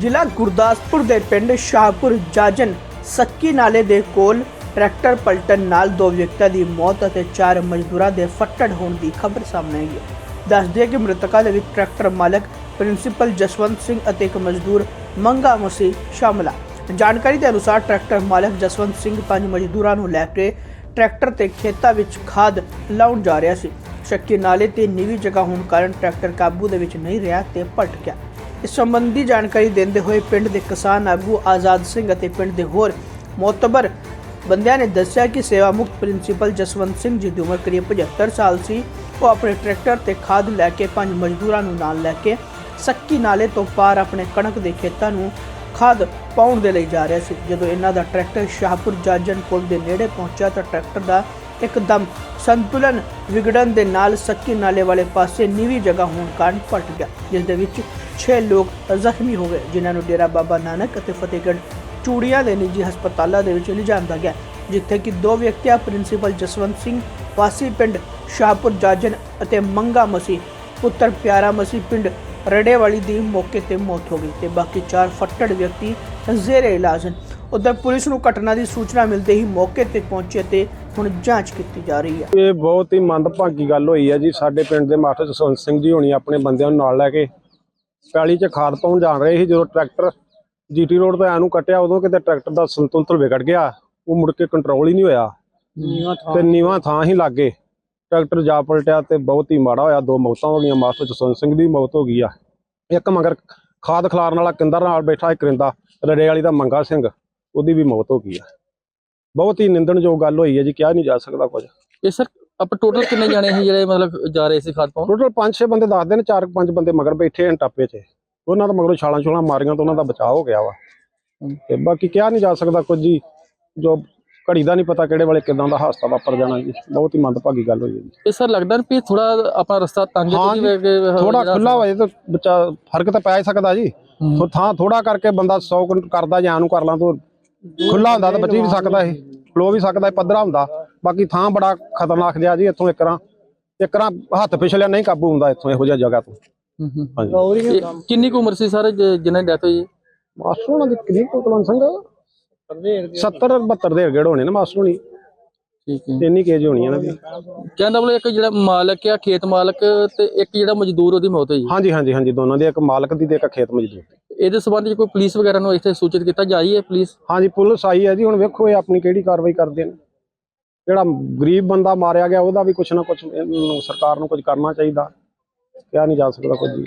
ਜ਼ਿਲ੍ਹਾ ਗੁਰਦਾਸਪੁਰ ਦੇ ਪਿੰਡ ਸ਼ਾਹਪੁਰ ਜਾਜਨ ਸੱਕੀ ਨਾਲੇ ਦੇ ਕੋਲ ਟਰੈਕਟਰ ਪਲਟਣ ਨਾਲ ਦੋ ਵਿਅਕਤੀਆਂ ਦੀ ਮੌਤ ਅਤੇ ਚਾਰ ਮਜ਼ਦੂਰਾਂ ਦੇ ਫੱਟੜ ਹੋਣ ਦੀ ਖਬਰ ਸਾਹਮਣੇ ਆਈ ਹੈ। ਦੱਸਦੇ ਹੈ ਕਿ ਮ੍ਰਿਤਕਾਂ ਦੇ ਵਿੱਚ ਟਰੈਕਟਰ ਮਾਲਕ ਪ੍ਰਿੰਸੀਪਲ ਜਸਵੰਤ ਸਿੰਘ ਅਤੇ ਇੱਕ ਮਜ਼ਦੂਰ ਮੰਗਾ ਮਸੀਹ ਸ਼ਾਮਲ ਆ। ਜਾਣਕਾਰੀ ਦੇ ਅਨੁਸਾਰ ਟਰੈਕਟਰ ਮਾਲਕ ਜਸਵੰਤ ਸਿੰਘ ਪੰਜ ਮਜ਼ਦੂਰਾਂ ਨੂੰ ਲੈ ਕੇ ਟਰੈਕਟਰ ਤੇ ਖੇਤਾਂ ਵਿੱਚ ਖਾਦ ਲਾਉਣ ਜਾ ਰਿਹਾ ਸੀ। ਸ਼ੱਕੀ ਨਾਲੇ ਤੇ ਨੀਵੀਂ ਜਗ੍ਹਾ ਹੋਣ ਕਾਰਨ ਟਰੈਕਟਰ ਕਾਬੂ ਦੇ ਵਿੱਚ ਨਹੀਂ ਰਿਹਾ ਤੇ ਪਲਟ ਗਿਆ। ਇਸ ਸੰਬੰਧੀ ਜਾਣਕਾਰੀ ਦਿੰਦੇ ਹੋਏ ਪਿੰਡ ਦੇ ਕਿਸਾਨ ਆਗੂ ਆਜ਼ਾਦ ਸਿੰਘ ਅਤੇ ਪਿੰਡ ਦੇ ਹੋਰ ਮੋਤਬਰ ਬੰਦਿਆਂ ਨੇ ਦੱਸਿਆ ਕਿ ਸੇਵਾ ਮੁਕਤ ਪ੍ਰਿੰਸੀਪਲ ਜਸਵੰਤ ਸਿੰਘ ਜੀ ਦੀ ਉਮਰ ਕਰੀਬ 75 ਸਾਲ ਸੀ। ਉਹ ਆਪਣੇ ਟਰੈਕਟਰ ਤੇ ਖਾਦ ਲੈ ਕੇ ਪੰਜ ਮਜ਼ਦੂਰਾਂ ਨੂੰ ਨਾਲ ਲੈ ਕੇ ਸੱਕੀ ਨਾਲੇ ਤੋਂ ਪਾਰ ਆਪਣੇ ਕਣਕ ਦੇ ਖੇਤਾਂ ਨੂੰ ਖਾਦ ਪਾਉਣ ਦੇ ਲਈ ਜਾ ਰਿਹਾ ਸੀ। ਜਦੋਂ ਇਹਨਾਂ ਦਾ ਟਰੈਕਟਰ ਸ਼ਾਹਪੁਰ ਜਾਜਨ ਪੁਲ ਦੇ ਨੇੜੇ ਪਹੁੰਚਿਆ ਤਾਂ ਟਰੈਕਟਰ ਦਾ ਇੱਕਦਮ ਸੰਤੁਲਨ ਵਿਗੜਨ ਦੇ ਨਾਲ ਸੱਕੀ ਨਾਲੇ ਵਾਲੇ ਪਾਸੇ ਨੀਵੀਂ ਜਗ੍ਹਾ ਹੋਣ ਕਾਰਨ ਪਲਟ ਗਿਆ, ਜਿਸ ਦੇ ਵਿੱਚ 6 ਲੋਕ ਜ਼ਖਮੀ ਹੋ ਗਏ, ਜਿਨ੍ਹਾਂ ਨੂੰ ਡੇਰਾ ਬਾਬਾ ਨਾਨਕ ਅਤੇ ਫਤਿਹਗੜ੍ਹ ਚੂੜੀਆਂ ਦੇ ਨਿੱਜੀ ਹਸਪਤਾਲਾਂ ਦੇ ਵਿੱਚ ਲਿਜਾਂਦਾ ਗਿਆ, ਜਿੱਥੇ ਕਿ ਦੋ ਵਿਅਕਤੀਆਂ, ਪ੍ਰਿੰਸੀਪਲ ਜਸਵੰਤ ਸਿੰਘ, ਵਾਸੀ ਪਿੰਡ ਸ਼ਾਹਪੁਰ ਜਾਜਨ ਅਤੇ ਮੰਗਾ ਮਸੀ ਪੁੱਤਰ ਪਿਆਰਾ ਮਸੀ ਪਿੰਡ ਰੜੇਵਾਲੀ ਦੀ ਮੌਕੇ ਤੇ ਮੌਤ ਹੋ ਗਈ ਤੇ ਬਾਕੀ ਚਾਰ ਫੱਟੜ ਵਿਅਕਤੀ ਜ਼ੇਰੇ ਇਲਾਜ ਹਨ ਉਧਰ ਪੁਲਿਸ ਨੂੰ ਘਟਨਾ ਦੀ ਸੂਚਨਾ ਮਿਲਦੇ ਹੀ ਮੌਕੇ ਤੇ ਪਹੁੰਚੇ ਤੇ ਹੁਣ ਜਾਂਚ ਕੀਤੀ ਜਾ ਰਹੀ ਹੈ। ਇਹ ਬਹੁਤ ਹੀ ਮੰਦਭਾਗੀ ਗੱਲ ਹੋਈ ਹੈ ਜੀ। ਸਾਡੇ ਪਿੰਡ ਦੇ ਮਾਸਟਰ ਜਸਵੰਤ ਸਿੰਘ ਜੀ ਹੋਣੀ ਆਪਣੇ ਬੰਦਿਆਂ ਨੂੰ ਨਾਲ ਲੈ ਕੇ ਪੈਲੀ 'ਚ ਖਾਦ ਪਾਉਣ ਜਾਣ ਰਹੇ ਸੀ। ਜਦੋਂ ਟਰੈਕਟਰ ਜੀਟੀ ਰੋਡ ਤੇ ਆਨੂੰ ਕੱਟਿਆ ਉਦੋਂ ਕਿਤੇ ਟਰੈਕਟਰ ਦਾ ਸੰਤੁਲਨ ਵਿਗੜ ਗਿਆ। ਉਹ ਮੁੜ ਕੇ ਕੰਟਰੋਲ ਹੀ ਨਹੀਂ ਹੋਇਆ। ਤੇ ਨੀਵਾਂ ਥਾਂ ਹੀ ਲੱਗੇ ਟਰੈਕਟਰ ਜਾ ਪਲਟਿਆ ਤੇ ਬਹੁਤ ਹੀ ਮਾੜਾ ਹੋਇਆ। ਦੋ ਮੌਤਾਂ ਹੋ ਗਈਆਂ। ਮਾਸਟਰ ਜਸਵੰਤ ਸਿੰਘ ਦੀ ਮੌਤ ਹੋ ਗਈ ਆ। ਇੱਕ ਮਗਰ ਖਾਦ ਖਿਲਾਰਨ ਵਾਲਾ ਕਿੰਦਰ ਨਾਲ ਬੈਠਾ ਇੱਕ ਕਰਿੰਦਾ ਰੜੇ ਵਾਲੀ ਦਾ ਮੰਗਾ ਸਿੰਘ। ਉਹਦੀ ਵੀ ਮੌਤ ਹੋ ਗਈ ਆ। ਬਹੁਤ ਹੀ ਨਿੰਦਣਯੋਗ ਗੱਲ ਹੋਈ ਹੈ ਜੀ ਕਿਹਾ ਨਹੀਂ ਜਾ ਸਕਦਾ ਕੁਝ। ਇਹ ਸਰ ਆਪਾਂ ਟੋਟਲ ਕਿੰਨੇ ਜਾਣੇ ਸੀ ਜਿਹੜੇ ਮਤਲਬ ਜਾ ਰਹੇ ਸੀ ਖਾਦ ਪਾਉਣ ਟੋਟਲ 5-6 ਬੰਦੇ ਦੱਸਦੇ ਨੇ 4-5 ਬੰਦੇ ਮਗਰ ਬੈਠੇ ਹਨ ਟੱਪੇ 'ਚ। ਉਹਨਾਂ ਦਾ ਮਗਰੋਂ ਛਾਲਾਂ ਛੁਲਾਂ ਮਾਰੀਆਂ ਤਾਂ ਉਹਨਾਂ ਦਾ ਬਚਾਅ ਹੋ ਗਿਆ ਵਾ। ਤੇ ਬਾਕੀ ਕਿਹਾ ਨਹੀਂ ਜਾ ਸਕਦਾ ਕੁਝ ਜੀ ਜੋ ਘੜੀ ਦਾ ਨਹੀਂ ਪਤਾ ਕਿਹੜੇ ਵੇਲੇ ਕਿਦਾਂ ਦਾ ਹਾਦਸਾ ਵਾਪਰ ਜਾਣਾ ਜੀ। ਬਹੁਤ ਹੀ ਮੰਦਭਾਗੀ ਗੱਲ ਹੋਈ ਹੈ ਜੀ। ਇਹ ਸਰ ਲੱਗਦਾ ਨਹੀਂ ਵੀ ਥੋੜਾ ਆਪਣਾ ਰਸਤਾ ਤੰਗ ਹੈ ਜੀ, ਜੀ, ਕਿ ਥੋੜਾ ਖੁੱਲਾ ਹੋਏ ਤਾਂ ਬੱਚਾ ਫ਼ਰਕ ਤਾਂ ਪੈ ਸਕਦਾ ਜੀ। ਥਾਂ ਥੋੜਾ ਕਰਕੇ ਬੰਦਾ 100 ਕਰਦਾ ਜਾਂ ਨੂੰ ਕਰ ਲਾਂ ਤੋਂ ਖੁੱਲਾ ਹੁੰਦਾ ਤਾਂ ਬਚੀ ਵੀ ਸਕਦਾ ਇਹ ਫਲੋ ਵੀ ਸਕਦਾ ਇਹ ਪੱਧਰਾ ਹੁੰਦਾ। ਬਾਕੀ ਥਾਂ ਬੜਾ ਖਤਰਨਾਕ ਜਿਹਾ ਜੀ ਇੱਥੋਂ ਇੱਕਰਾਂ ਇੱਕਰਾਂ ਹੱਥ ਪਿਛਲਿਆ ਨਹੀਂ ਕਾਬੂ ਹੁੰਦਾ ਇੱਥੋਂ ਇਹੋ ਜਿਹਾ ਜਗ੍ਹਾ ਤੋਂ। ਹਾਂਜੀ। ਇਹ ਕਿੰਨੀ ਕੁ ਉਮਰ ਸੀ ਸਰ ਜਿਹਨਾਂ ਦੀ ਡੈਥ ਹੋਈ ਹੈ? ਮਾਸਟਰ ਉਹਨਾਂ ਦੀ ਕਿੰਨੀ ਕੋਤਲਨ ਸਿੰਘ 70 72 ਦੇ ਗੇੜ ਹੋਣੇ। ਨੇ ਮਾਸਟਰ ਹੋਣੀ। ਠੀਕ ਹੈ। ਇੰਨੀ ਕੇਜ ਹੋਣੀ ਇਹਨਾਂ ਦੀ। ਕਹਿੰਦਾ ਬੋਲੇ ਇੱਕ ਜਿਹੜਾ ਮਾਲਕ ਆ ਖੇਤ ਮਾਲਕ ਤੇ ਇੱਕ ਜਿਹੜਾ ਮਜ਼ਦੂਰ ਉਹਦੀ ਮੌਤ ਹੋਈ। ਹਾਂਜੀ ਹਾਂਜੀ ਹਾਂਜੀ ਦੋਨਾਂ ਦੀ ਇੱਕ ਮਾਲਕ ਦੀ ਤੇ ਇੱਕ ਖੇਤ ਮਜ਼ਦੂਰ ਦੀ। ਇਹਦੇ ਸੰਬੰਧ ਵਿੱਚ ਕੋਈ ਪੁਲਿਸ ਵਗੈਰਾ ਨੂੰ ਇੱਥੇ ਸੂਚਿਤ ਕੀਤਾ ਜਾਈ ਹੈ ਪੁਲਿਸ? ਹਾਂਜੀ, ਪੁਲਿਸ ਆਈ ਹੈ ਜੀ, ਹੁਣ ਵੇਖੋ ਇਹ ਆਪਣੀ ਕਿਹੜੀ ਕਾਰਵਾਈ ਕਰਦੇ ਨੇ। ਜਿਹੜਾ ਗਰੀਬ ਬੰਦਾ ਮਾਰਿਆ ਗਿਆ, ਉਹਦਾ ਵੀ ਕੁਛ ਨਾ ਕੁਛ ਇਹਨੂੰ ਸਰਕਾਰ ਨੂੰ ਕੁਝ ਕਰਨਾ ਚਾਹੀਦਾ। ਕਿਹਾ ਨਹੀਂ ਜਾ ਸਕਦਾ ਕੁਝ ਵੀ।